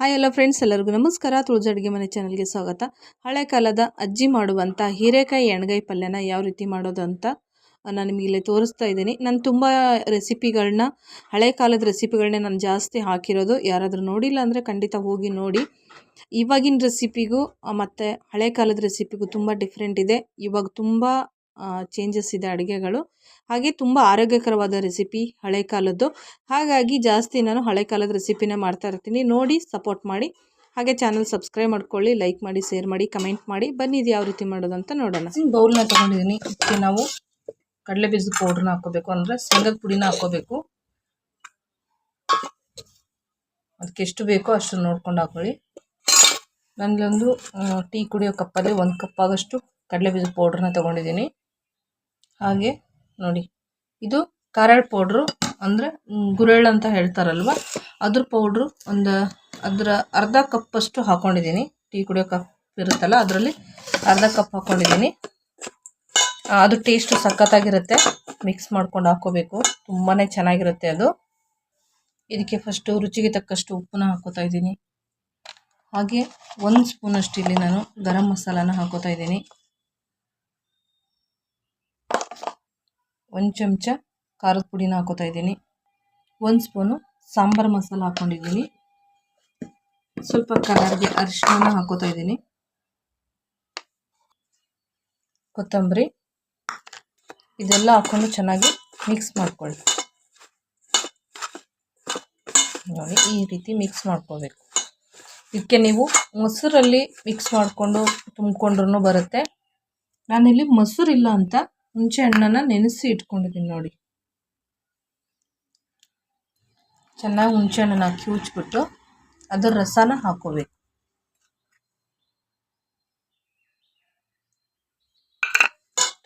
Hi ಎಲ್ಲ friends ಎಲ್ಲರಿಗೂ ನಮಸ್ಕಾರ. ತುಳಜ ಅಡುಗೆ ಮನೆ ಚಾನಲ್ಗೆ ಸ್ವಾಗತ. ಹಳೆ ಕಾಲದ ಅಜ್ಜಿ ಮಾಡುವಂಥ ಹೀರೆಕಾಯಿ ಎಣ್ಗಾಯಿ ಪಲ್ಯನ ಯಾವ ರೀತಿ ಮಾಡೋದು ಅಂತ ನಾನು ನಿಮಗೆ ಇಲ್ಲಿ ತೋರಿಸ್ತಾ ಇದ್ದೀನಿ. ನಾನು ತುಂಬ ರೆಸಿಪಿಗಳನ್ನ ಹಳೆ ಕಾಲದ ರೆಸಿಪಿಗಳನ್ನೇ ನಾನು ಜಾಸ್ತಿ ಹಾಕಿರೋದು. ಯಾರಾದರೂ ನೋಡಿಲ್ಲ ಅಂದರೆ ಖಂಡಿತ ಹೋಗಿ ನೋಡಿ. ಇವಾಗಿನ ರೆಸಿಪಿಗೂ ಮತ್ತು ಹಳೆ ಕಾಲದ ರೆಸಿಪಿಗೂ ತುಂಬ ಡಿಫ್ರೆಂಟ್ ಇದೆ. ಇವಾಗ ತುಂಬ ಚೇಂಜಸ್ ಇದೆ ಅಡುಗೆಗಳು. ಹಾಗೆ ತುಂಬ ಆರೋಗ್ಯಕರವಾದ ರೆಸಿಪಿ ಹಳೆ ಕಾಲದ್ದು. ಹಾಗಾಗಿ ಜಾಸ್ತಿ ನಾನು ಹಳೆ ಕಾಲದ ರೆಸಿಪಿನೇ ಮಾಡ್ತಾ ಇರ್ತೀನಿ. ನೋಡಿ ಸಪೋರ್ಟ್ ಮಾಡಿ. ಹಾಗೆ ಚಾನಲ್ ಸಬ್ಸ್ಕ್ರೈಬ್ ಮಾಡ್ಕೊಳ್ಳಿ ಲೈಕ್ ಮಾಡಿ ಶೇರ್ ಮಾಡಿ ಕಮೆಂಟ್ ಮಾಡಿ. ಬನ್ನಿ, ಇದು ಯಾವ ರೀತಿ ಮಾಡೋದು ಅಂತ ನೋಡೋಣ ಬೌಲ್ನ ತೊಗೊಂಡಿದ್ದೀನಿ ಇದಕ್ಕೆ ನಾವು ಕಡಲೆ ಬೀಜದ ಪೌಡ್ರನ್ನ ಹಾಕೋಬೇಕು ಅಂದರೆ ಶೇಂಗದ ಪುಡಿನ ಹಾಕೋಬೇಕು ಅದಕ್ಕೆ ಎಷ್ಟು ಬೇಕೋ ಅಷ್ಟು ನೋಡ್ಕೊಂಡು ಹಾಕೊಳ್ಳಿ. ನನಗೊಂದು ಟೀ ಕುಡಿಯೋ ಕಪ್ಪಲ್ಲಿ ಒಂದು ಕಪ್ ಆಗೋಷ್ಟು ಕಡಲೆ ಬೀಜದ ಪೌಡ್ರನ್ನ ತೊಗೊಂಡಿದ್ದೀನಿ ಹಾಗೆ ನೋಡಿ. ಇದು ಖಾರದ ಪೌಡ್ರು ಅಂದರೆ ಗುರೆಳ್ಳು ಅಂತ ಹೇಳ್ತಾರಲ್ವ? ಅದ್ರ ಪೌಡ್ರು ಒಂದು ಅದರ ಅರ್ಧ ಕಪ್ಪಷ್ಟು ಹಾಕ್ಕೊಂಡಿದ್ದೀನಿ ಟೀ ಕುಡಿಯೋ ಕಪ್ ಇರುತ್ತಲ್ಲ, ಅದರಲ್ಲಿ ಅರ್ಧ ಕಪ್ ಹಾಕ್ಕೊಂಡಿದ್ದೀನಿ ಅದು ಟೇಸ್ಟು ಸಖತ್ತಾಗಿರುತ್ತೆ. ಮಿಕ್ಸ್ ಮಾಡ್ಕೊಂಡು ಹಾಕ್ಕೋಬೇಕು ತುಂಬಾ ಚೆನ್ನಾಗಿರುತ್ತೆ ಅದು. ಇದಕ್ಕೆ ಫಸ್ಟು ರುಚಿಗೆ ತಕ್ಕಷ್ಟು ಉಪ್ಪನ್ನ ಹಾಕೋತಾ ಇದ್ದೀನಿ. ಹಾಗೆ ಒಂದು ಸ್ಪೂನಷ್ಟು ಇಲ್ಲಿ ನಾನು ಗರಂ ಮಸಾಲಾನ ಹಾಕೋತಾ ಇದ್ದೀನಿ. ಒಂದು ಚಮಚ ಖಾರದ ಪುಡಿನ ಹಾಕೋತಾ ಇದ್ದೀನಿ. ಒಂದು ಸ್ಪೂನು ಸಾಂಬಾರು ಮಸಾಲ ಹಾಕ್ಕೊಂಡಿದ್ದೀನಿ ಸ್ವಲ್ಪ ಕಲರ್ಗೆ ಅರಿಶಿನ ಹಾಕೋತಾ ಇದ್ದೀನಿ. ಕೊತ್ತಂಬರಿ ಇದೆಲ್ಲ ಹಾಕ್ಕೊಂಡು ಚೆನ್ನಾಗಿ ಮಿಕ್ಸ್ ಮಾಡ್ಕೊಳ್ಳಿ. ನೋಡಿ, ಈ ರೀತಿ ಮಿಕ್ಸ್ ಮಾಡ್ಕೋಬೇಕು. ಇದಕ್ಕೆ ನೀವು ಮೊಸರಲ್ಲಿ ಮಿಕ್ಸ್ ಮಾಡಿಕೊಂಡು ತುಂಬಿಕೊಂಡ್ರೂ ಬರುತ್ತೆ. ನಾನಿಲ್ಲಿ ಇಲ್ಲ ಅಂತ ಹುಣಸೆ ಹಣ್ಣನ್ನು ನೆನೆಸಿ ಇಟ್ಕೊಂಡಿದ್ದೀನಿ ನೋಡಿ. ಚೆನ್ನಾಗಿ ಹುಣಸೆ ಹಣ್ಣನ್ನು ಹಾಕಿ ಉಚ್ಬಿಟ್ಟು ಅದರ ರಸನ ಹಾಕೋಬೇಕು.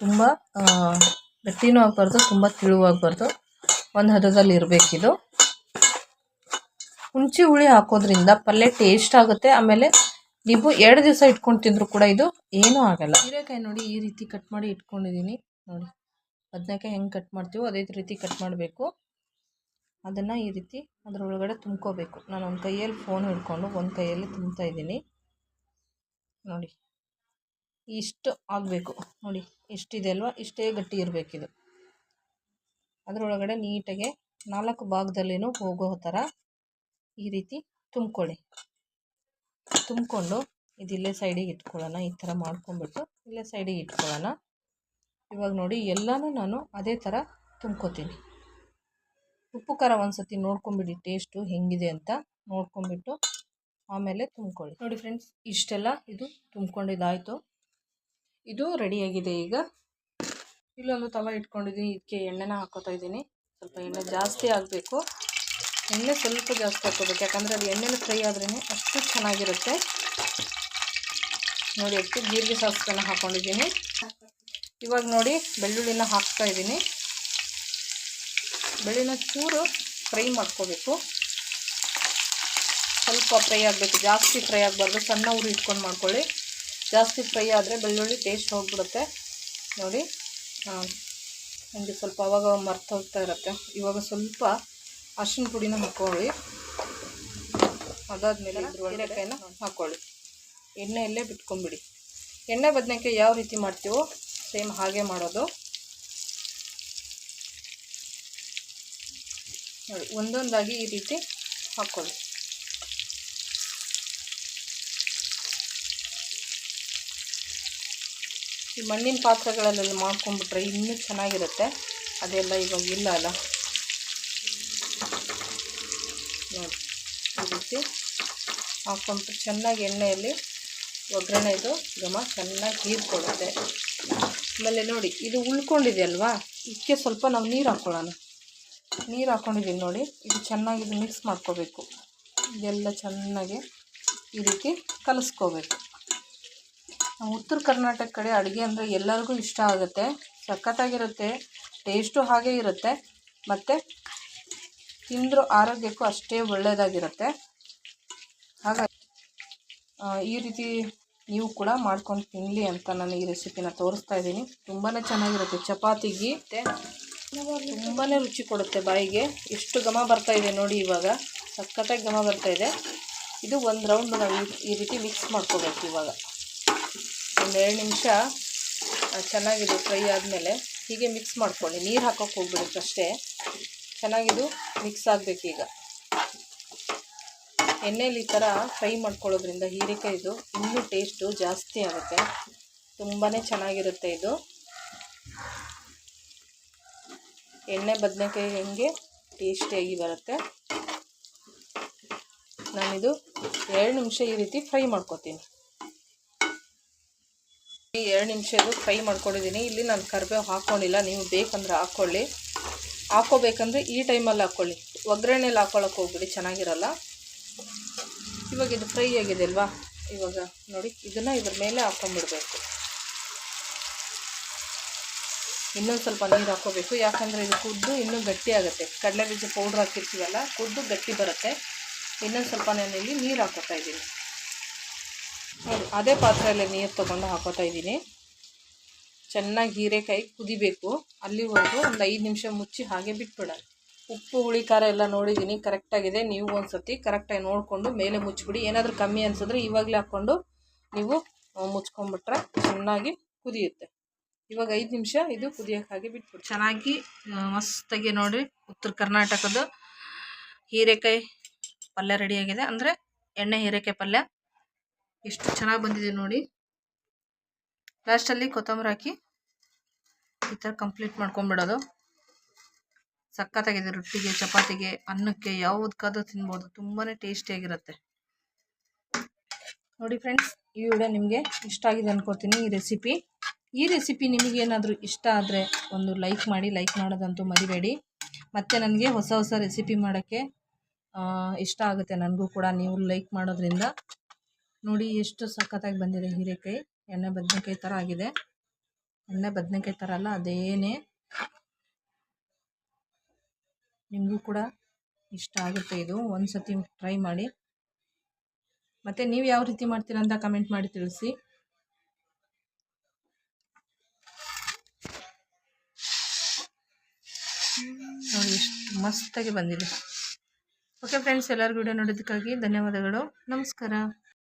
ತುಂಬ ಗಟ್ಟಿನೂ ಆಗಬಾರ್ದು, ತುಂಬ ತಿಳುವಾಗಬಾರ್ದು ಒಂದು ಹದದಲ್ಲಿ ಇರಬೇಕಿದು. ಹುಣಸೆ ಹುಳಿ ಹಾಕೋದ್ರಿಂದ ಪಲ್ಯ ಟೇಸ್ಟ್ ಆಗುತ್ತೆ. ಆಮೇಲೆ ನೀವು ಎರಡು ದಿವಸ ಇಟ್ಕೊಂಡು ತಿಂದರೂ ಕೂಡ ಇದು ಏನೂ ಆಗಲ್ಲ. ಹೀರೆಕಾಯಿ ನೋಡಿ ಈ ರೀತಿ ಕಟ್ ಮಾಡಿ ಇಟ್ಕೊಂಡಿದ್ದೀನಿ. ನೋಡಿ. ಬದನೆಕಾಯಿ ಹೆಂಗೆ ಕಟ್ ಮಾಡ್ತೀವೋ ಅದೇ ರೀತಿ ಕಟ್ ಮಾಡಬೇಕು. ಅದನ್ನು ಈ ರೀತಿ ಅದರೊಳಗಡೆ ತುಂಬ್ಕೋಬೇಕು. ನಾನು ಒಂದು ಕೈಯಲ್ಲಿ ಫೋನ್ ಹಿಡ್ಕೊಂಡು ಒಂದು ಕೈಯಲ್ಲಿ ತುಂಬ್ತಾ ಇದ್ದೀನಿ. ನೋಡಿ. ಇಷ್ಟು ಆಗಬೇಕು. ನೋಡಿ, ಎಷ್ಟಿದೆ ಅಲ್ವಾ? ಇಷ್ಟೇ ಗಟ್ಟಿ ಇರಬೇಕಿದು ಅದರೊಳಗಡೆ ನೀಟಾಗೆ ನಾಲ್ಕು ಭಾಗದಲ್ಲಿನೂ ಹೋಗೋ ಥರ ಈ ರೀತಿ ತುಂಬ್ಕೊಳ್ಳಿ. ತುಂಬಿಕೊಂಡು ಇದಿಲ್ಲೇ ಸೈಡಿಗೆ ಇಟ್ಕೊಳ್ಳೋಣ. ಈ ಥರ ಮಾಡ್ಕೊಂಬಿಟ್ಟು ಇಲ್ಲೇ ಸೈಡಿಗೆ ಇಟ್ಕೊಳ್ಳೋಣ. ಇವಾಗ ನೋಡಿ, ಎಲ್ಲನೂ ನಾನು ಅದೇ ಥರ ತುಂಬ್ಕೋತೀನಿ. ಉಪ್ಪು, ಖಾರ ಒಂದು ಸತಿ ನೋಡ್ಕೊಂಬಿಡಿ, ಟೇಸ್ಟು ಹೆಂಗಿದೆ ಅಂತ ನೋಡ್ಕೊಂಬಿಟ್ಟು ಆಮೇಲೆ ತುಂಬ್ಕೊಳ್ಳಿ. ನೋಡಿ ಫ್ರೆಂಡ್ಸ್, ಇಷ್ಟೆಲ್ಲ ಇದು ತುಂಬ್ಕೊಂಡಿದ್ದಾಯಿತು. ಇದು ರೆಡಿಯಾಗಿದೆ ಈಗ. ಇಲ್ಲೊಂದು ತವ ಇಟ್ಕೊಂಡಿದ್ದೀನಿ, ಇದಕ್ಕೆ ಎಣ್ಣೆನ ಹಾಕೋತಾ ಇದ್ದೀನಿ. ಸ್ವಲ್ಪ ಎಣ್ಣೆ ಜಾಸ್ತಿ ಆಗಬೇಕು. ಎಣ್ಣೆ ಸ್ವಲ್ಪ ಜಾಸ್ತಿ ಹಾಕೋಬೇಕು, ಯಾಕಂದರೆ ಅದು ಎಣ್ಣೆನ ಫ್ರೈ ಆದ್ರೇ ಅಷ್ಟು ಚೆನ್ನಾಗಿರುತ್ತೆ. ನೋಡಿ ಅದಕ್ಕೆ ಜೀರಿಗೆ ಸಾಸಿವೆನ ಹಾಕ್ಕೊಂಡಿದ್ದೀನಿ ಇವಾಗ ನೋಡಿ ಬೆಳ್ಳುಳ್ಳಿನ ಹಾಕ್ತಾ ಇದ್ದೀನಿ. ಬೆಳ್ಳಿನ ಚೂರು ಫ್ರೈ ಮಾಡ್ಕೋಬೇಕು. ಸ್ವಲ್ಪ ಫ್ರೈ ಆಗಬೇಕು. ಜಾಸ್ತಿ ಫ್ರೈ ಆಗಬಾರ್ದು. ಸಣ್ಣ ಉರಿ ಇಟ್ಕೊಂಡು ಮಾಡ್ಕೊಳ್ಳಿ. ಜಾಸ್ತಿ ಫ್ರೈ ಆದರೆ ಬೆಳ್ಳುಳ್ಳಿ ಟೇಸ್ಟ್ ಹೋಗ್ಬಿಡುತ್ತೆ. ನೋಡಿ ನನಗೆ ಸ್ವಲ್ಪ ಅವಾಗ ಮರ್ತು ಹೋಗ್ತಾ ಇರುತ್ತೆ. ಇವಾಗ ಸ್ವಲ್ಪ ಅರ್ಶಿನ ಪುಡಿನ ಹಾಕ್ಕೊಳ್ಳಿ ಅದಾದಮೇಲೆ ಹೀರೆಕಾಯಿನ? ಹಾಕ್ಕೊಳ್ಳಿ ಎಣ್ಣೆಯಲ್ಲೇ ಬಿಟ್ಕೊಂಬಿಡಿ ಎಣ್ಣೆ ಬದನೆಕಾಯಿ ಯಾವ ರೀತಿ ಮಾಡ್ತೀವೋ ಸೇಮ್ ಹಾಗೆ ಮಾಡೋದು. ನೋಡಿ, ಒಂದೊಂದಾಗಿ ಈ ರೀತಿ ಹಾಕ್ಕೊಳ್ಳಿ ಈ ಮಣ್ಣಿನ ಪಾತ್ರೆಗಳಲ್ಲೆಲ್ಲ ಮಾಡ್ಕೊಂಡ್ಬಿಟ್ರೆ ಇನ್ನೂ ಚೆನ್ನಾಗಿರುತ್ತೆ. ಅದೆಲ್ಲ ಇವಾಗ ಇಲ್ಲ ಅಲ್ಲ? ನೋಡಿ, ಈ ರೀತಿ ಹಾಕ್ಕೊಂಡ್ಬಿಟ್ಟು ಚೆನ್ನಾಗಿ ಎಣ್ಣೆಯಲ್ಲಿ ಒಗ್ಗರಣೆದು ಘಮ ಚೆನ್ನಾಗಿ ಹೀರ್ಕೊಡುತ್ತೆ ಆಮೇಲೆ ನೋಡಿ, ಇದು ಉಳ್ಕೊಂಡಿದೆ ಅಲ್ವಾ? ಇದಕ್ಕೆ ಸ್ವಲ್ಪ ನಾವು ನೀರು ಹಾಕ್ಕೊಳ್ಳೋಣ ನೀರು ಹಾಕ್ಕೊಂಡಿದ್ದೀನಿ ನೋಡಿ, ಇದು ಚೆನ್ನಾಗಿ ಇದು ಮಿಕ್ಸ್ ಮಾಡ್ಕೋಬೇಕು. ಇದೆಲ್ಲ ಚೆನ್ನಾಗಿ ಈ ರೀತಿ ಕಲಿಸ್ಕೋಬೇಕು. ನಮ್ಮ ಉತ್ತರ ಕರ್ನಾಟಕ ಕಡೆ ಅಡುಗೆ ಅಂದರೆ ಎಲ್ಲರಿಗೂ ಇಷ್ಟ ಆಗುತ್ತೆ, ಸಖತ್ತಾಗಿರುತ್ತೆ, ಟೇಸ್ಟು ಹಾಗೇ ಇರುತ್ತೆ, ಮತ್ತು ತಿಂದರೂ ಆರೋಗ್ಯಕ್ಕೂ ಅಷ್ಟೇ ಒಳ್ಳೆಯದಾಗಿರುತ್ತೆ ಹಾಗಾಗಿ ಈ ರೀತಿ ನೀವು ಕೂಡ ಮಾಡ್ಕೊಂಡು ತಿನ್ನಲಿ ಅಂತ ನಾನು ಈ ರೆಸಿಪಿನ ತೋರಿಸ್ತಾ ಇದ್ದೀನಿ. ತುಂಬಾ ಚೆನ್ನಾಗಿರುತ್ತೆ. ಚಪಾತಿಗೆ ತುಂಬಾ ರುಚಿ ಕೊಡುತ್ತೆ ಬಾಯಿಗೆ. ಎಷ್ಟು ಘಮ ಬರ್ತಾ ಇದೆ ನೋಡಿ ಇವಾಗ. ಸಖತ್ತಾಗಿ ಘಮ ಬರ್ತಾ ಇದೆ. ಇದು ಒಂದು ರೌಂಡ್ ನಾವು ಈ- ರೀತಿ ಮಿಕ್ಸ್ ಮಾಡ್ಕೋಬೇಕು ಇವಾಗ. ಒಂದು ಎರಡು ನಿಮಿಷ ಚೆನ್ನಾಗಿದೆ ಫ್ರೈ ಆದಮೇಲೆ ಹೀಗೆ ಮಿಕ್ಸ್ ಮಾಡ್ಕೊಳ್ಳಿ. ನೀರು ಹಾಕೋಕೆ ಹೋಗ್ಬಿಡುತ್ತೆ ಅಷ್ಟೇ. ಚೆನ್ನಾಗಿದು ಮಿಕ್ಸ್ ಆಗಬೇಕೀಗ ಎಣ್ಣೆಲಿ ಈ ಥರ ಫ್ರೈ ಮಾಡ್ಕೊಳ್ಳೋದ್ರಿಂದ ಹೀರೆಕಾಯಿದು ಇನ್ನೂ ಟೇಸ್ಟು ಜಾಸ್ತಿ ಆಗುತ್ತೆ. ತುಂಬಾ ಚೆನ್ನಾಗಿರುತ್ತೆ ಇದು. ಎಣ್ಣೆ ಬದನೆಕಾಯಿ ಹೆಂಗೆ ಟೇಸ್ಟಿಯಾಗಿ ಬರುತ್ತೆ. ನಾನಿದು ಎರಡು ನಿಮಿಷ ಈ ರೀತಿ ಫ್ರೈ ಮಾಡ್ಕೊತೀನಿ. ಈ ಎರಡು ನಿಮಿಷ ಇದು ಫ್ರೈ ಮಾಡ್ಕೊಂಡಿದ್ದೀನಿ. ಇಲ್ಲಿ ನಾನು ಕರಿಬೇವು ಹಾಕ್ಕೊಂಡಿಲ್ಲ. ನೀವು ಬೇಕಂದ್ರೆ ಹಾಕ್ಕೊಳ್ಳಿ. ಹಾಕ್ಕೋಬೇಕಂದ್ರೆ ಈ ಟೈಮಲ್ಲಿ ಹಾಕ್ಕೊಳ್ಳಿ. ಒಗ್ಗರಣೆಯಲ್ಲಿ ಹಾಕ್ಕೊಳಕ್ಕೆ ಹೋಗ್ಬಿಡಿ. ಚೆನ್ನಾಗಿರಲ್ಲ. ಇವಾಗ ಇದು ಫ್ರೈ ಆಗಿದೆ ಅಲ್ವಾ? ಇವಾಗ ನೋಡಿ, ಇದನ್ನು ಇದ್ರ ಮೇಲೆ ಹಾಕ್ಕೊಂಬಿಡ್ಬೇಕು ಇನ್ನೊಂದು ಸ್ವಲ್ಪ ನೀರು ಹಾಕ್ಕೋಬೇಕು ಯಾಕಂದರೆ ಇದು ಕುದ್ದು ಇನ್ನೂ ಗಟ್ಟಿ ಆಗುತ್ತೆ. ಕಡಲೆ ಬೀಜ ಪೌಡ್ರ್ ಹಾಕಿರ್ತೀವಲ್ಲ, ಕುದ್ದು ಗಟ್ಟಿ ಬರುತ್ತೆ. ಇನ್ನೊಂದು ಸ್ವಲ್ಪ ನಾನು ಇಲ್ಲಿ ನೀರು ಹಾಕೋತಾ ಇದ್ದೀನಿ. ನೋಡಿ, ಅದೇ ಪಾತ್ರೆಯಲ್ಲಿ ನೀರು ತೊಗೊಂಡು ಹಾಕೋತಾ ಇದ್ದೀನಿ. ಚೆನ್ನಾಗಿ ಹೀರೆಕಾಯಿ ಕುದಿಬೇಕು. ಅಲ್ಲಿವರೆಗೂ ಒಂದು ಐದು ನಿಮಿಷ ಮುಚ್ಚಿ ಹಾಗೆ ಬಿಟ್ಬಿಡೋಣ. ಉಪ್ಪು, ಹುಳಿ, ಖಾರ ಎಲ್ಲ ನೋಡಿದ್ದೀನಿ. ಕರೆಕ್ಟಾಗಿದೆ ನೀವು ಒಂದು ಸತಿ ಕರೆಕ್ಟಾಗಿ ನೋಡಿಕೊಂಡು ಮೇಲೆ ಮುಚ್ಚಿಬಿಡಿ. ಏನಾದರೂ ಕಮ್ಮಿ ಅನಿಸಿದ್ರೆ ಇವಾಗಲೇ ಹಾಕ್ಕೊಂಡು ನೀವು ಮುಚ್ಕೊಂಡ್ಬಿಟ್ರೆ ಚೆನ್ನಾಗಿ ಕುದಿಯುತ್ತೆ. ಇವಾಗ ಐದು ನಿಮಿಷ ಇದು ಕುದಿಯೋಕೆ ಹಾಗೆ ಬಿಟ್ಬಿಡಿ. ಚೆನ್ನಾಗಿ ಮಸ್ತಾಗಿ ನೋಡಿ. ಉತ್ತರ ಕರ್ನಾಟಕದ ಹೀರೆಕಾಯಿ ಪಲ್ಯ ರೆಡಿಯಾಗಿದೆ ಅಂದರೆ ಎಣ್ಣೆ ಹೀರೆಕಾಯಿ ಪಲ್ಯ. ಎಷ್ಟು ಚೆನ್ನಾಗಿ ಬಂದಿದೆ ನೋಡಿ. ಲಾಸ್ಟಲ್ಲಿ ಕೊತ್ತಂಬರಿ ಹಾಕಿ ಈ ಥರ ಕಂಪ್ಲೀಟ್ ಮಾಡ್ಕೊಂಬಿಡೋದು. ಸಖತ್ತಾಗಿದೆ ರೊಟ್ಟಿಗೆ, ಚಪಾತಿಗೆ, ಅನ್ನಕ್ಕೆ ಯಾವುದಕ್ಕಾದ್ರೂ ತಿನ್ಬೋದು. ತುಂಬಾ ಟೇಸ್ಟಿಯಾಗಿರುತ್ತೆ ನೋಡಿ ಫ್ರೆಂಡ್ಸ್, ಈ ವಿಡಿಯೋ ನಿಮಗೆ ಇಷ್ಟ ಆಗಿದೆ ಅನ್ಕೋತೀನಿ ಈ ರೆಸಿಪಿ. ಈ ರೆಸಿಪಿ ನಿಮಗೇನಾದರೂ ಇಷ್ಟ ಆದರೆ ಒಂದು ಲೈಕ್ ಮಾಡಿ, ಲೈಕ್ ಮಾಡೋದಂತೂ ಮರಿಬೇಡಿ. ಮತ್ತು ನನಗೆ ಹೊಸ ಹೊಸ ರೆಸಿಪಿ ಮಾಡೋಕ್ಕೆ ಇಷ್ಟ ಆಗುತ್ತೆ ನನಗೂ ಕೂಡ ನೀವು ಲೈಕ್ ಮಾಡೋದ್ರಿಂದ. ನೋಡಿ ಎಷ್ಟು ಸಖತ್ತಾಗಿ ಬಂದಿದೆ ಹೀರೆಕಾಯಿ. ಎಣ್ಣೆ, ಬದನೆಕಾಯಿ ಥರ ಆಗಿದೆ. ಎಣ್ಣೆ, ಬದನೆಕಾಯಿ ಥರ ಅಲ್ಲ, ಅದೇನೇ ನಿಮಗೂ ಕೂಡ ಇಷ್ಟ ಆಗುತ್ತೆ ಇದು. ಒಂದು ಸತಿ ಟ್ರೈ ಮಾಡಿ. ಮತ್ತು ನೀವು ಯಾವ ರೀತಿ ಮಾಡ್ತೀರಾ ಅಂತ ಕಮೆಂಟ್ ಮಾಡಿ ತಿಳಿಸಿ. ನೋಡಿ, ಎಷ್ಟು ಮಸ್ತಾಗಿ ಬಂದಿದೆ. ಓಕೆ ಫ್ರೆಂಡ್ಸ್ ಎಲ್ಲರಿಗೂ ವಿಡಿಯೋ ನೋಡೋದಕ್ಕಾಗಿ ಧನ್ಯವಾದಗಳು. ನಮಸ್ಕಾರ.